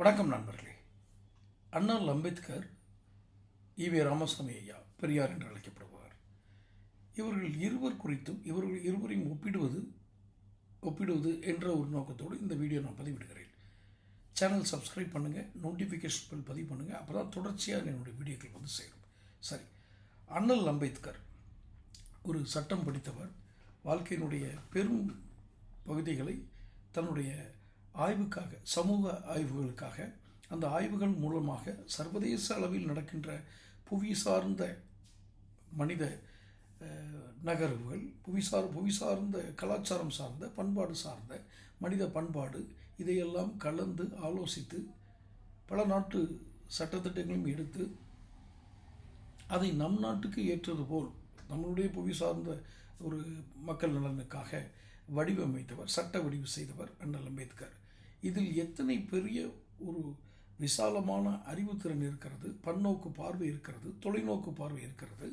வணக்கம் நண்பர்களே. அண்ணல் அம்பேத்கர் ஈவே ராமசாமி ஐயா பெரியார் என்று அழைக்கப்படுவார் இவர்கள் இருவர் குறித்தும் இவர்கள் இருவரையும் ஒப்பிடுவது ஒப்பிடுவது என்ற ஒரு நோக்கத்தோடு இந்த வீடியோ நான் பதிவிடுகிறேன். சேனல் சப்ஸ்கிரைப் பண்ணுங்கள் நோட்டிஃபிகேஷன் பில் பதிவு பண்ணுங்கள் அப்போ தான் தொடர்ச்சியாக என்னுடைய வீடியோக்கள் வந்து சேரும். சரி அண்ணல் அம்பேத்கர் ஒரு சட்டம் படித்தவர். வாழ்க்கையினுடைய பெரும் பகுதிகளை தன்னுடைய ஆய்வுக்காக சமூக ஆய்வுகளுக்காக அந்த ஆய்வுகள் மூலமாக சர்வதேச அளவில் நடக்கின்ற புவி சார்ந்த மனித நகர்வுகள் புவிசார் புவி சார்ந்த கலாச்சாரம் சார்ந்த பண்பாடு சார்ந்த மனித பண்பாடு இதையெல்லாம் கலந்து ஆலோசித்து பல நாட்டு சட்டத்திட்டங்களையும் எடுத்து அதை நம் நாட்டுக்கு ஏற்றது போல் நம்மளுடைய புவி சார்ந்த ஒரு மக்கள் நலனுக்காக வடிவமைத்தவர் சட்ட வடிவு செய்தவர் அண்ணல் அம்பேத்கர். இதில் எத்தனை பெரிய ஒரு விசாலமான அறிவுத்திறன் இருக்கிறது பன்னோக்கு பார்வை இருக்கிறது தொலைநோக்கு பார்வை இருக்கிறது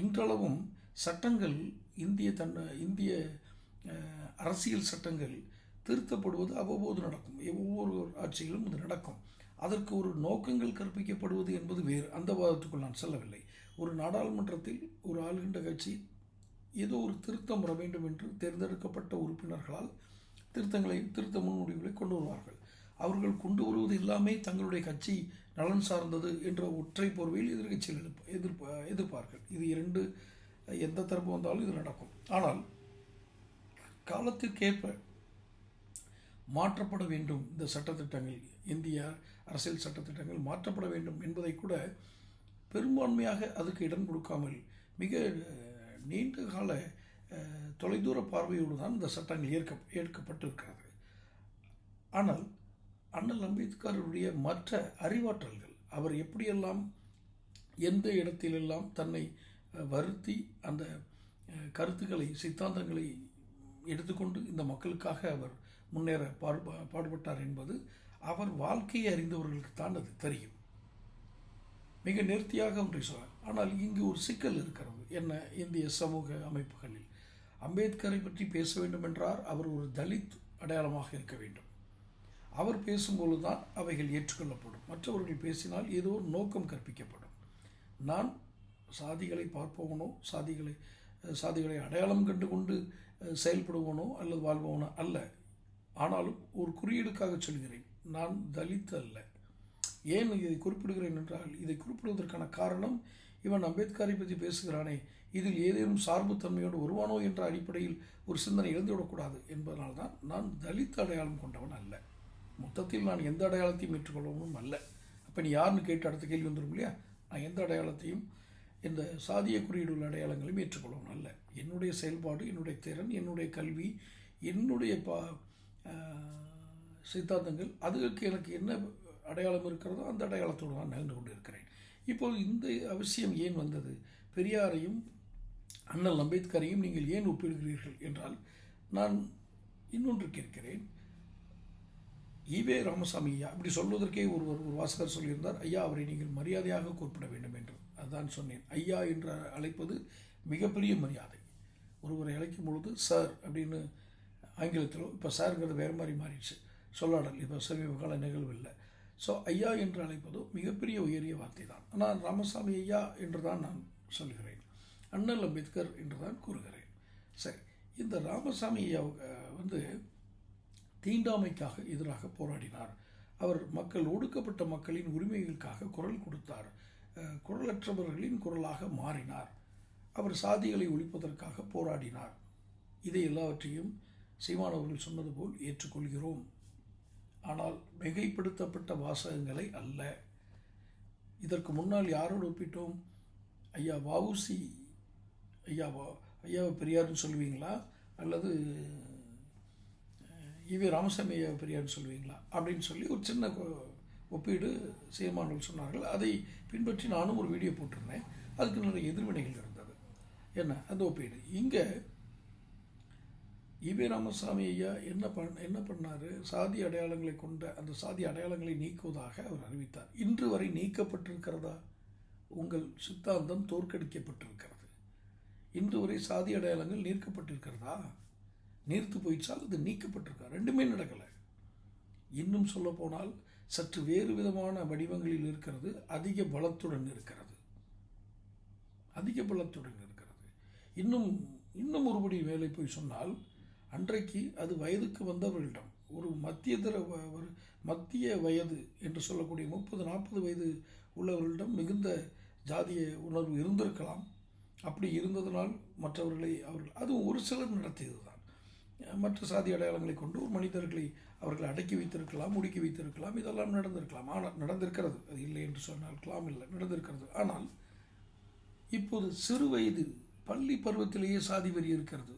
இன்றளவும் சட்டங்கள் இந்திய தன் இந்திய அரசியல் சட்டங்கள் திருத்தப்படுவது அவ்வப்போது நடக்கும். ஒவ்வொரு ஆட்சியிலும் இது நடக்கும். அதற்கு ஒரு நோக்கங்கள் கற்பிக்கப்படுவது என்பது வேறு. அந்த வாதத்துக்குள் நான் செல்லவில்லை. ஒரு நாடாளுமன்றத்தில் ஒரு ஆளுகின்ற கட்சி ஏதோ ஒரு திருத்தம் வர வேண்டும் என்று தேர்ந்தெடுக்கப்பட்ட உறுப்பினர்களால் திருத்தங்களை திருத்த முன்முடிவுகளை கொண்டு வருவார்கள். அவர்கள் கொண்டு வருவது எல்லாமே தங்களுடைய கட்சி நலன் சார்ந்தது என்ற ஒற்றை போர்வையில் எதிர்கட்சிகள் எதிர்ப்ப எதிர்ப்பார்கள். இது இரண்டு எந்த தரப்பு வந்தாலும் இது நடக்கும். ஆனால் காலத்திற்கேற்ப மாற்றப்பட வேண்டும் இந்த சட்டத்திட்டங்கள். இந்திய அரசியல் சட்டத்திட்டங்கள் மாற்றப்பட வேண்டும் என்பதை கூட பெரும்பான்மையாக அதுக்கு இடம் கொடுக்காமல் மிக நீண்ட கால தொலைதூர பார்வையோடு தான் இந்த சட்டங்கள் ஏற்க ஏற்கப்பட்டிருக்கிறது. ஆனால் அண்ணல் அம்பேத்கருடைய மற்ற அறிவாற்றல்கள் அவர் எப்படியெல்லாம் எந்த இடத்திலெல்லாம் தன்னை வருத்தி அந்த கருத்துக்களை சித்தாந்தங்களை எடுத்துக்கொண்டு இந்த மக்களுக்காக அவர் முன்னேற பாடுபா பாடுபட்டார் என்பது அவர் வாழ்க்கையை அறிந்தவர்களுக்கு தான் அது தெரியும். மிக நேர்த்தியாக ஒன்றை சொல்ல ஆனால் இங்கு ஒரு சிக்கல் இருக்கிறது. என்ன இந்திய சமூக அமைப்புகளில். அம்பேத்கரை பற்றி பேச வேண்டும் என்றார் அவர் ஒரு தலித் அடையாளமாக இருக்க வேண்டும். அவர் பேசும்பொழுது தான் அவைகள் ஏற்றுக்கொள்ளப்படும். மற்றவர்கள் பேசினால் ஏதோ ஒரு நோக்கம் கற்பிக்கப்படும். நான் சாதிகளை பார்ப்பவனோ சாதிகளை சாதிகளை அடையாளம் கண்டு கொண்டு செயல்படுவனோ அல்லது வாழ்பவனோ அல்ல. ஆனாலும் ஒரு குறியீடுக்காக சொல்கிறேன். நான் தலித் அல்ல. ஏன் இதை குறிப்பிடுகிறேன் என்றால் இதை குறிப்பிடுவதற்கான காரணம் இவன் அம்பேத்கரை பற்றி பேசுகிறானே இதில் ஏதேனும் சார்புத்தன்மையோடு வருவானோ என்ற அடிப்படையில் ஒரு சிந்தனை எழுந்துவிடக்கூடாது என்பதனால்தான் நான் தலித் அடையாளம் கொண்டவன் அல்ல. மொத்தத்தில் நான் எந்த அடையாளத்தையும் ஏற்றுக்கொள்ளவும் அல்ல. அப்போ நீ யாருன்னு கேட்டு அடுத்த கேள்வி வந்துடும் இல்லையா? நான் எந்த அடையாளத்தையும் இந்த சாதிய குறியீடுள்ள அடையாளங்களையும் ஏற்றுக்கொள்ளவும் அல்ல. என்னுடைய செயல்பாடு என்னுடைய திறன் என்னுடைய கல்வி என்னுடைய பா சித்தாந்தங்கள் அதுக்கு எனக்கு என்ன அடையாளம் இருக்கிறதோ அந்த அடையாளத்தோடு நான் நகர்ந்து கொண்டு இருக்கிறேன் இப்போது இந்த அவசியம் ஏன் வந்தது? பெரியாரையும் அண்ணல் அம்பேத்கரையும் நீங்கள் ஏன் ஒப்பிடுகிறீர்கள் என்றால் நான் இன்னொன்று கேட்கிறேன். ஈவே ராமசாமி ஐயா அப்படி சொல்வதற்கே ஒருவர் ஒரு வாசகர் சொல்லியிருந்தார் ஐயா அவரை நீங்கள் மரியாதையாக குறிப்பிட வேண்டும் என்று. அதான் சொன்னேன். ஐயா என்று அழைப்பது மிகப்பெரிய மரியாதை. ஒருவரை அழைக்கும் பொழுது சார் அப்படின்னு ஆங்கிலத்திலோ இப்போ சார்ங்கிறது வேறு மாதிரி மாறிடுச்சு. சொல்லாடல் இப்போ சமீப கால நிகழ்வு இல்லை ஸோ ஐயா என்று அழைப்பதோ மிகப்பெரிய உயரிய வார்த்தை தான் ஆனால் ராமசாமி ஐயா என்று தான் நான் சொல்கிறேன் அண்ணல் அம்பேத்கர் என்று தான் கூறுகிறேன். சரி இந்த ராமசாமி வந்து தீண்டாமைக்காக எதிராக போராடினார். அவர் மக்கள் ஒடுக்கப்பட்ட மக்களின் உரிமைகளுக்காக குரல் கொடுத்தார். குரலற்றவர்களின் குரலாக மாறினார். அவர் சாதிகளை ஒழிப்பதற்காக போராடினார். இதை எல்லாவற்றையும் சீமானவர்கள் சொன்னது போல் ஏற்றுக்கொள்கிறோம். ஆனால் மிகைப்படுத்தப்பட்ட வாசகங்களை அல்ல. இதற்கு முன்னால் யாரோடு ஒப்பிட்டோம்? ஐயா வவுசி ஐயாவா ஐயாவை பெரியார்னு சொல்லுவீங்களா? அல்லது இவி ராமசாமி ஐயா பெரியார்னு சொல்லுவீங்களா? அப்படின்னு சொல்லி ஒரு சின்ன கொ- ஒப்பீடு சீமானவர்கள் சொன்னார்கள். அதை பின்பற்றி நானும் ஒரு வீடியோ போட்டிருந்தேன். அதுக்கு நிறைய எதிர்வினைகள் இருந்தது. என்ன? அந்த ஒப்பீடு. இங்கே ஈவே ராமசாமி ஐயா என்ன பண் என்ன பண்ணார்? சாதி அடையாளங்களை கொண்ட அந்த சாதி அடையாளங்களை நீக்குவதாக அவர் அறிவித்தார். இன்று வரை நீக்கப்பட்டிருக்கிறதா? உங்கள் சித்தாந்தம் தோற்கடிக்கப்பட்டிருக்கிறது? இன்று வரை சாதி அடையாளங்கள் நீர்க்கப்பட்டிருக்கிறதா? நீர்த்து போயிடுச்சால் அது நீக்கப்பட்டிருக்கா? ரெண்டுமே நடக்கலை. இன்னும் சொல்லப்போனால் சற்று வேறு விதமான வடிவங்களில் இருக்கிறது அதிக பலத்துடன் இருக்கிறது. அதிக பலத்துடன் இருக்கிறது. இன்னும் இன்னும் ஒருபடி வேலை போய் சொன்னால் அன்றைக்கு அது வயதுக்கு வந்தவர்களிடம் ஒரு மத்தியதர வ- ஒரு மத்திய வயது என்று சொல்லக்கூடிய முப்பது நாற்பது வயது உள்ளவர்களிடம் மிகுந்த ஜாதிய உணர்வு இருந்திருக்கலாம். அப்படி இருந்ததனால் மற்றவர்களை அவர்கள் அது ஒரு சிலர் நடத்தியது தான் மற்ற சாதி அடையாளங்களை கொண்டு ஒரு மனிதர்களை அவர்கள் அடக்கி வைத்திருக்கலாம் முடுக்கி வைத்திருக்கலாம் இதெல்லாம் நடந்திருக்கலாம். ஆனால் நடந்திருக்கிறது. அது இல்லை என்று சொன்னால் கலாம் இல்லை நடந்திருக்கிறது. ஆனால் இப்போது சிறு வயது பள்ளி பருவத்திலேயே சாதி வரி இருக்கிறது.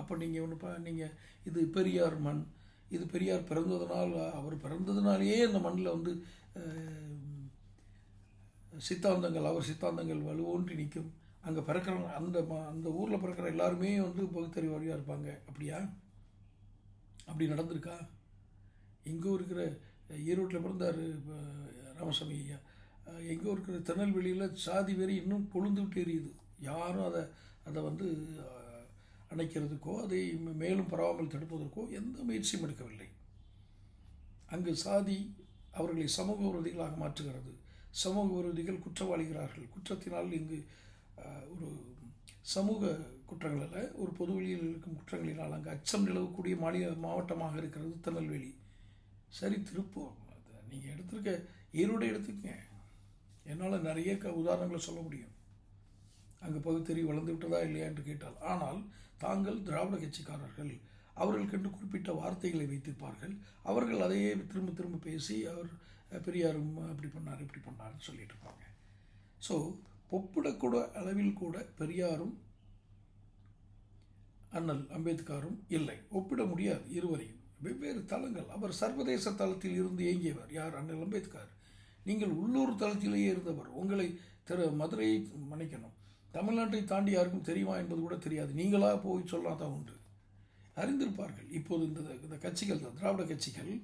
அப்போ நீங்கள் ஒன்று பா நீங்கள் இது பெரியார் மண் இது பெரியார் பிறந்ததுனால் அவர் பிறந்ததுனாலேயே அந்த மண்ணில் வந்து சித்தாந்தங்கள் அவர் சித்தாந்தங்கள் வலுவோன்றி நிற்கும். அங்கே பிறக்கிறவங்க அந்த ம அந்த ஊரில் பிறக்கிற எல்லாருமே வந்து பகுத்தறிவாளியாக இருப்பாங்க. அப்படியா? அப்படி நடந்திருக்கா? எங்கோ இருக்கிற ஈரோட்டில் பிறந்தார் ராமசாமி ஐயா. அஹ், எங்கோ இருக்கிற திருநெல்வேலியில் சாதி வெறி இன்னும் கொழுந்துவிட்டு எரியுது. யாரும் அதை அதை வந்து அணைக்கிறதுக்கோ அதை மேலும் பரவாமல் தடுப்பதற்கோ எந்த முயற்சியும் எடுக்கவில்லை. அங்கு சாதி அவர்களை சமூக விரோதிகளாக மாற்றுகிறது. சமூக விரோதிகள் குற்றவாளிகிறார்கள் குற்றத்தினால் இங்கு ஒரு சமூக குற்றங்கள் அல்ல ஒரு பொதுவெளியில் இருக்கும் குற்றங்களினால் அங்கே அச்சம் நிலவக்கூடிய மாநில மாவட்டமாக இருக்கிறது திருநெல்வேலி. சரி திருப்பூர். நீங்கள் எடுத்திருக்க ஈரோடு எடுத்துக்கங்க. என்னால் நிறைய க உதாரணங்களை சொல்ல முடியும். அங்கே பகுத்தறிவு வளர்ந்து விட்டதா இல்லையா என்று கேட்டால் ஆனால் தாங்கள் திராவிட கட்சிக்காரர்கள் அவர்களுக்கென்று குறிப்பிட்ட வார்த்தைகளை வைத்திருப்பார்கள். அவர்கள் அதையே திரும்ப திரும்ப பேசி அவர் பெரியாரும் அப்படி பண்ணார் இப்படி பண்ணார்னு சொல்லிட்டு இருப்பாங்க. ஸோ ஒப்பிடக்கூட அளவில் கூட பெரியாரும் அண்ணல் அம்பேத்கரும் இல்லை. ஒப்பிட முடியாது இருவரையும். வெவ்வேறு தளங்கள். அவர் சர்வதேச தளத்தில் இருந்து இயங்கியவர். யார்? அண்ணல் அம்பேத்கர். நீங்கள் உள்ளூர் தளத்திலேயே இருந்தவர். உங்களை திரு மதுரையை மன்னிக்கணும். தமிழ்நாட்டை தாண்டி யாருக்கும் தெரியுமா என்பது கூட தெரியாது. நீங்களாக போய் சொல்லாதான் உண்டு அறிந்திருப்பார்கள். இப்போது இந்த இந்த கட்சிகள் தான். திராவிட கட்சிகள்.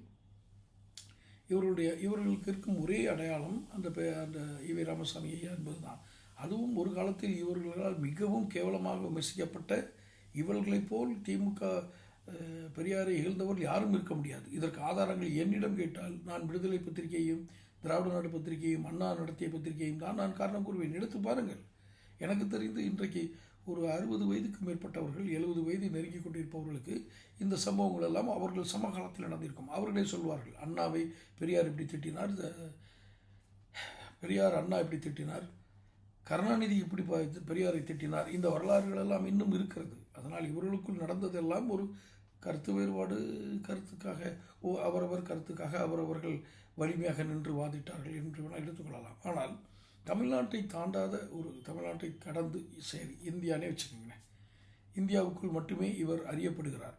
இவருடைய இவர்களுக்கு இருக்கும் ஒரே அடையாளம் அந்த பெ- அந்த வி ராமசாமி ஐயா என்பது தான் அதுவும் ஒரு காலத்தில் இவர்களால் மிகவும் கேவலமாக விமர்சிக்கப்பட்ட இவர்களைப் போல் திமுக பெரியாரை இகழ்ந்தவர்கள் யாரும் இருக்க முடியாது. இதற்கு ஆதாரங்கள் என்னிடம் கேட்டால் நான் விடுதலை பத்திரிகையையும் திராவிட நாடு பத்திரிகையும் அண்ணா நடத்திய பத்திரிகையும் தான் நான் காரணம் கூறுவேன். எடுத்து பாருங்கள். எனக்கு தெரிந்து இன்றைக்கு ஒரு அறுபது வயதுக்கு மேற்பட்டவர்கள் எழுபது வயது நெருங்கி கொண்டிருப்பவர்களுக்கு இந்த சம்பவங்கள் எல்லாம் அவர்கள் சமகாலத்தில் நடந்திருக்கும். அவர்களே சொல்வார்கள் அண்ணாவை பெரியார் இப்படி திட்டினார் பெரியார் அண்ணா இப்படி திட்டினார். கருணாநிதி இப்படி பெரியாரை திட்டினார். இந்த வரலாறுகள் எல்லாம் இன்னும் இருக்கிறது. அதனால் இவர்களுக்குள் நடந்ததெல்லாம் ஒரு கருத்து வேறுபாடு கருத்துக்காக ஓ அவரவர் கருத்துக்காக அவரவர்கள் வலிமையாக நின்று வாதிட்டார்கள் என்று வேணால் எடுத்துக்கொள்ளலாம் ஆனால் தமிழ்நாட்டை தாண்டாத ஒரு தமிழ்நாட்டை கடந்து சரி இந்தியானே வச்சுக்கோங்களேன். இந்தியாவுக்குள் மட்டுமே இவர் அறியப்படுகிறார்.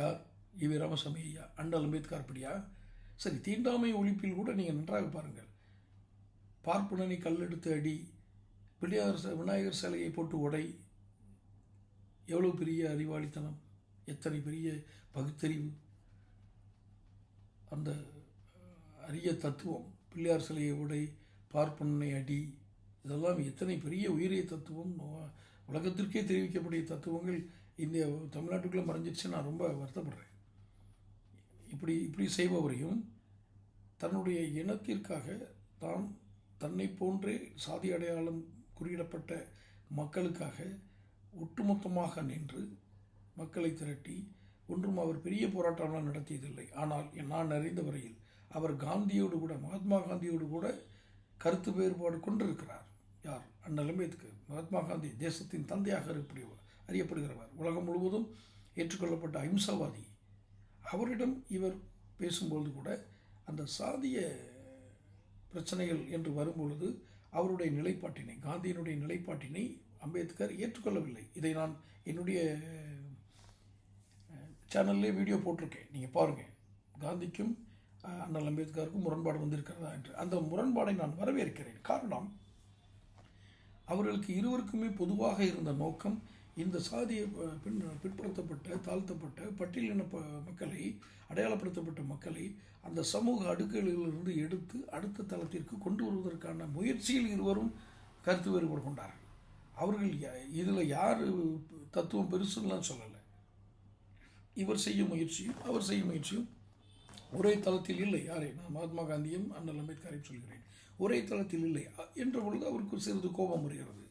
யார்? இவி ராமசாமி ஐயா அண்ணல் அம்பேத்கர் அப்படியா? சரி தீண்டாமை ஒழிப்பில் கூட நீங்கள் நன்றாக பாருங்கள். பார்ப்பனனை கல்லெடுத்து அடி பிள்ளையார் விநாயகர் சிலையை போட்டு உடை. எவ்வளோ பெரிய அறிவாளித்தனம் எத்தனை பெரிய பகுத்தறிவு. அந்த அரிய தத்துவம் பிள்ளையார் சிலையை உடை பார்ப்பனனை அடி இதெல்லாம் எத்தனை பெரிய உயரிய தத்துவம். உலகத்திற்கே தெரிவிக்கக்கூடிய தத்துவங்கள் இந்திய தமிழ்நாட்டுக்குள்ளே மறைஞ்சிருச்சு நான் ரொம்ப வருத்தப்படுறேன். இப்படி இப்படி செய்பவரையும் தன்னுடைய இனத்திற்காக தான் தன்னை போன்றே சாதி அடையாளம் குறியிடப்பட்ட மக்களுக்காக ஒட்டுமொத்தமாக நின்று மக்களை திரட்டி ஒன்றும் அவர் பெரிய போராட்டம்லாம் நடத்தியதில்லை. ஆனால் நான் அறிந்த வரையில் அவர் காந்தியோடு கூட மகாத்மா காந்தியோடு கூட கருத்து வேறுபாடு கொண்டிருக்கிறார். யார்? அண்ணல் அம்பேத்கர். மகாத்மா காந்தி தேசத்தின் தந்தையாக அறியப்படுவர் அறியப்படுகிறவர். உலகம் முழுவதும் ஏற்றுக்கொள்ளப்பட்ட அஹிம்சாவாதி. அவரிடம் இவர் பேசும்பொழுது கூட அந்த சாதிய பிரச்சனைகள் என்று வரும்பொழுது அவருடைய நிலைப்பாட்டினை காந்தியினுடைய நிலைப்பாட்டினை அம்பேத்கர் ஏற்றுக்கொள்ளவில்லை. இதை நான் என்னுடைய சேனல்லே வீடியோ போட்டிருக்கேன். நீங்கள் பாருங்கள் காந்திக்கும் அண்ணல் அம்பேத்கருக்கும் முரண்பாடு வந்திருக்கிறதா என்று. அந்த முரண்பாடை நான் வரவேற்கிறேன். காரணம் அவர்களுக்கு இருவருக்குமே பொதுவாக இருந்த நோக்கம் இந்த சாதியை பின் பிற்படுத்தப்பட்ட தாழ்த்தப்பட்ட பட்டியலின ப- மக்களை அடையாளப்படுத்தப்பட்ட மக்களை அந்த சமூக அடுக்குகளிலிருந்து எடுத்து அடுத்த தளத்திற்கு கொண்டு வருவதற்கான முயற்சியில் இருவரும் கருத்து வேறுபாடு கொண்டார்கள். அவர்கள் இதில் யார் தத்துவம் பெருசுலாம் சொல்லலை. இவர் செய்யும் முயற்சியும் அவர் செய்யும் முயற்சியும் ஒரே தளத்தில் இல்லை. யாரை? நான் மகாத்மா காந்தியும் அண்ணல் அம்பேத்கரையும் சொல்கிறேன். ஒரே தளத்தில் இல்லை. என்ற பொழுது அவருக்கு சிறிது கோபம் வருகிறது.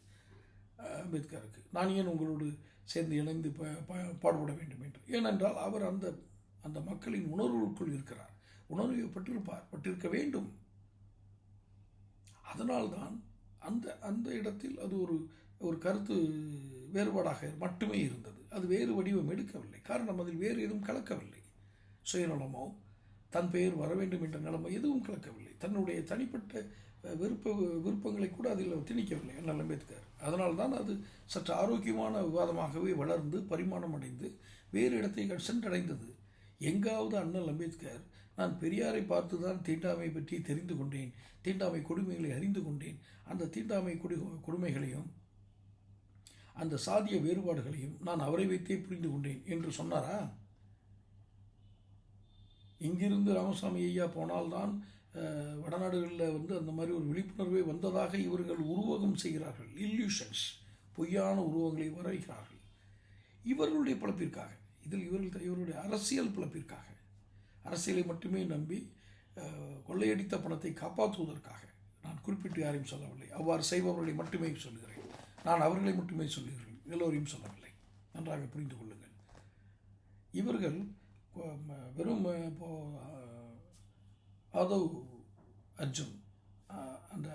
அம்பேத்கருக்கு நான் ஏன் உங்களோடு சேர்ந்து இணைந்து ப ப- பாடுபட வேண்டும் என்று? ஏனென்றால் அவர் அந்த அந்த மக்களின் உணர்வுக்குள் இருக்கிறார். உணர்வை பட்டிருப்பார் பட்டிருக்க வேண்டும். அதனால்தான் அந்த அந்த இடத்தில் அது ஒரு ஒரு கருத்து வேறுபாடாக மட்டுமே இருந்தது. அது வேறு வடிவம் எடுக்கவில்லை. காரணம் அதில் வேறு எதுவும் கலக்கவில்லை. சுயநலமோ தன் பெயர் வர வேண்டும் என்ற நிலைமை எதுவும் கலக்கவில்லை. தன்னுடைய தனிப்பட்ட விருப்ப விருப்பங்களை கூட அதில் திணிக்கவில்லை அண்ணல் அம்பேத்கர். அதனால்தான் அது சற்று ஆரோக்கியமான விவாதமாகவே வளர்ந்து பரிமாணம் அடைந்து வேறு இடத்தை சென்றடைந்தது. எங்காவது அண்ணல் அம்பேத்கர் நான் பெரியாரை பார்த்து தான் தீண்டாமை பற்றி தெரிந்து கொண்டேன் தீண்டாமை கொடுமைகளை அறிந்து கொண்டேன். அந்த தீண்டாமை கொடு கொடுமைகளையும் அந்த சாதிய வேறுபாடுகளையும் நான் அவரை வைத்தே புரிந்து கொண்டேன். என்று சொன்னாரா? இங்கிருந்து ராமசாமி ஐயா போனால்தான் வடநாடுகளில் வந்து அந்த மாதிரி ஒரு விழிப்புணர்வே வந்ததாக இவர்கள் உருவகம் செய்கிறார்கள். இல்யூஷன்ஸ் பொய்யான உருவங்களை வரைகிறார்கள். இவர்களுடைய பிழப்பிற்காக இதில் இவர்கள் இவருடைய அரசியல் பிழப்பிற்காக அரசியலை மட்டுமே நம்பி கொள்ளையடித்த பணத்தை காப்பாற்றுவதற்காக நான் குறிப்பிட்டு யாரையும் சொல்லவில்லை. அவ்வாறு செய்பவர்களை மட்டுமே சொல்கிறேன் நான் அவர்களை மட்டுமே சொல்கிறேன் எல்லோரையும் சொல்லவில்லை. நன்றாக புரிந்து கொள்ளுங்கள். இவர்கள் வெறும் இப்போது அதோ அர்ஜுன். அந்த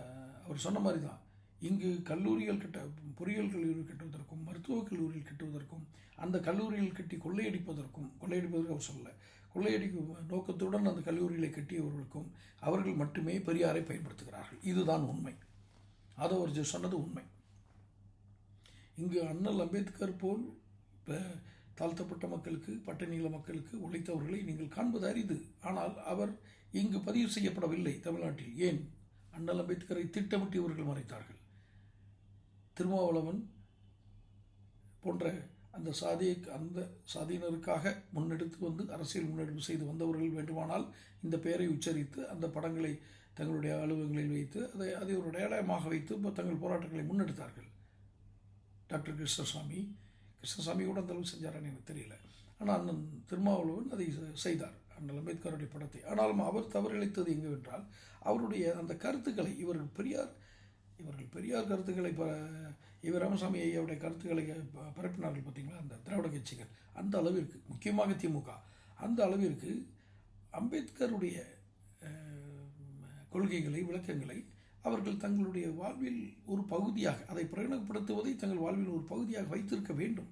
அவர் சொன்ன மாதிரி தான் இங்கு கல்லூரிகள் கட்ட பொறியியல் கல்லூரி கட்டுவதற்கும் மருத்துவக் கல்லூரியில் கட்டுவதற்கும் அந்த கல்லூரியில் கட்டி கொள்ளையடிப்பதற்கும் கொள்ளையடிப்பதற்கு அவர் சொல்ல கொள்ளையடிக்கும் நோக்கத்துடன் அந்த கல்லூரிகளை கட்டியவர்களுக்கும் அவர்கள் மட்டுமே பெரியாரை பயன்படுத்துகிறார்கள். இதுதான் உண்மை. அதோ அவர் சொன்னது உண்மை. இங்கு அண்ணல் அம்பேத்கர் போல் தாழ்த்தப்பட்ட மக்களுக்கு பட்டினியில மக்களுக்கு உழைத்தவர்களை நீங்கள் காண்பது அரிது. ஆனால் அவர் இங்கு பதிவு செய்யப்படவில்லை தமிழ்நாட்டில். ஏன்? அண்ணல் அம்பேத்கரை திட்டமிட்டு இவர்கள் மறைத்தார்கள். திருமாவளவன் போன்ற அந்த சாதியை அந்த சாதியினருக்காக முன்னெடுத்து வந்து அரசியல் முன்னெடுப்பு செய்து வந்தவர்கள் வேண்டுமானால் இந்த பெயரை உச்சரித்து அந்த படங்களை தங்களுடைய அலுவலகங்களில் வைத்து அதை அதை ஒரு அடையாளமாக வைத்து இப்போ தங்கள் போராட்டங்களை முன்னெடுத்தார்கள். டாக்டர் கிருஷ்ணசாமி. கிருஷ்ணசாமி கூட அந்த அளவு செஞ்சாரான்னு எனக்கு தெரியல. ஆனால் அண்ணன் திருமாவளவன் அதை செய்தார். அண்ணல் அம்பேத்கருடைய படத்தை. ஆனாலும் அவர் தவறிழைத்தது எங்குவென்றால் அவருடைய அந்த கருத்துக்களை இவர்கள் பெரியார் இவர்கள் பெரியார் கருத்துக்களை ப இவர் ராமசாமி ஐயாவுடைய கருத்துக்களை ப- பரப்பினார்கள் பார்த்தீங்களா அந்த திராவிட கட்சிகள். அந்த அளவிற்கு முக்கியமாக திமுக. அந்த அளவிற்கு அம்பேத்கருடைய கொள்கைகளை விளக்கங்களை அவர்கள் தங்களுடைய வாழ்வில் ஒரு பகுதியாக அதை பிரகடனப்படுத்துவதை தங்கள் வாழ்வில் ஒரு பகுதியாக வைத்திருக்க வேண்டும்.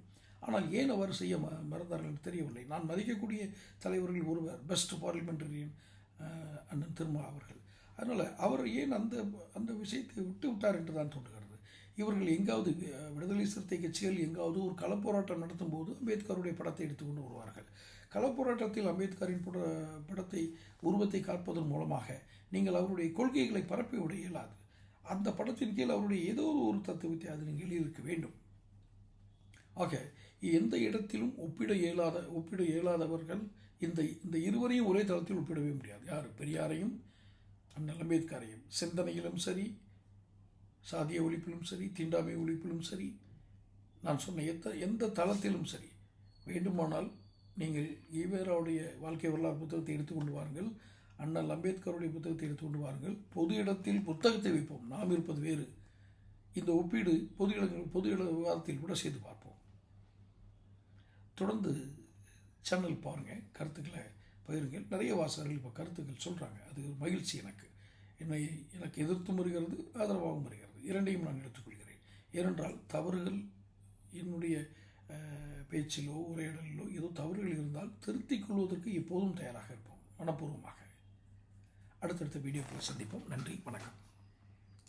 ஆனால் ஏன் அவர் செய்ய ம மறந்தார்கள் என்று தெரியவில்லை. நான் மதிக்கக்கூடிய தலைவர்கள் ஒருவர் பெஸ்ட் பார்லிமெண்டரியன் அண்ணன் திருமா அவர்கள். அதனால் அவர் ஏன் அந்த அந்த விஷயத்தை விட்டு விட்டார் என்று தான் தோன்றுகிறது. இவர்கள் எங்காவது விடுதலை சிறுத்தை கட்சிகள் எங்காவது ஒரு களப்போராட்டம் நடத்தும் போது அம்பேத்கருடைய படத்தை எடுத்துக்கொண்டு வருவார்கள். களப்போராட்டத்தில் அம்பேத்கரின் புட படத்தை உருவத்தை காப்பதன் மூலமாக நீங்கள் அவருடைய கொள்கைகளை பரப்பி விட இயலாது. அந்த படத்தின் கீழ் அவருடைய ஏதோ ஒரு தத்துவத்தை அது நீங்கள் எழுதியிருக்க வேண்டும். ஓகே எந்த இடத்திலும் ஒப்பிட இயலாத ஒப்பிட இயலாதவர்கள் இந்த இந்த இருவரையும் ஒரே தளத்தில் ஒப்பிடவே முடியாது. யார்? பெரியாரையும் அண்ணல் அம்பேத்கரையும். சிந்தனையிலும் சரி சாதிய ஒழிப்பிலும் சரி தீண்டாமை ஒழிப்பிலும் சரி நான் சொன்ன எத்த எந்த தளத்திலும் சரி வேண்டுமானால் நீங்கள் ஈவேராவுடைய வாழ்க்கை வரலாறு புத்தகத்தை எடுத்துக்கொண்டு வாருங்கள். அண்ணல் அம்பேத்கருடைய புத்தகத்தை எடுத்துக்கொண்டு வாருங்கள். பொது இடத்தில் புத்தகத்தை வைப்போம். நாம் இருப்பது வேறு. இந்த ஒப்பீடு பொது இடங்கள் பொது இட விவாதத்தில் கூட செய்து பார்ப்போம். தொடர்ந்து சேனல் பாருங்கள் கருத்துக்களை பகிருங்கள். நிறைய வாசகர்கள் இப்போ கருத்துக்கள் சொல்கிறாங்க அது ஒரு மகிழ்ச்சி எனக்கு. என்னை எனக்கு எதிர்த்தும் வருகிறது ஆதரவாகவும் வருகிறது. இரண்டையும் நான் எடுத்துக்கொள்கிறேன். ஏனென்றால் தவறுகள் என்னுடைய பேச்சிலோ உரையாடலிலோ ஏதோ தவறுகள் இருந்தால் திருத்திக் கொள்வதற்கு எப்போதும் தயாராக இருப்போம். மனப்பூர்வமாக. அடுத்தடுத்த வீடியோக்களை சந்திப்போம். நன்றி. வணக்கம்.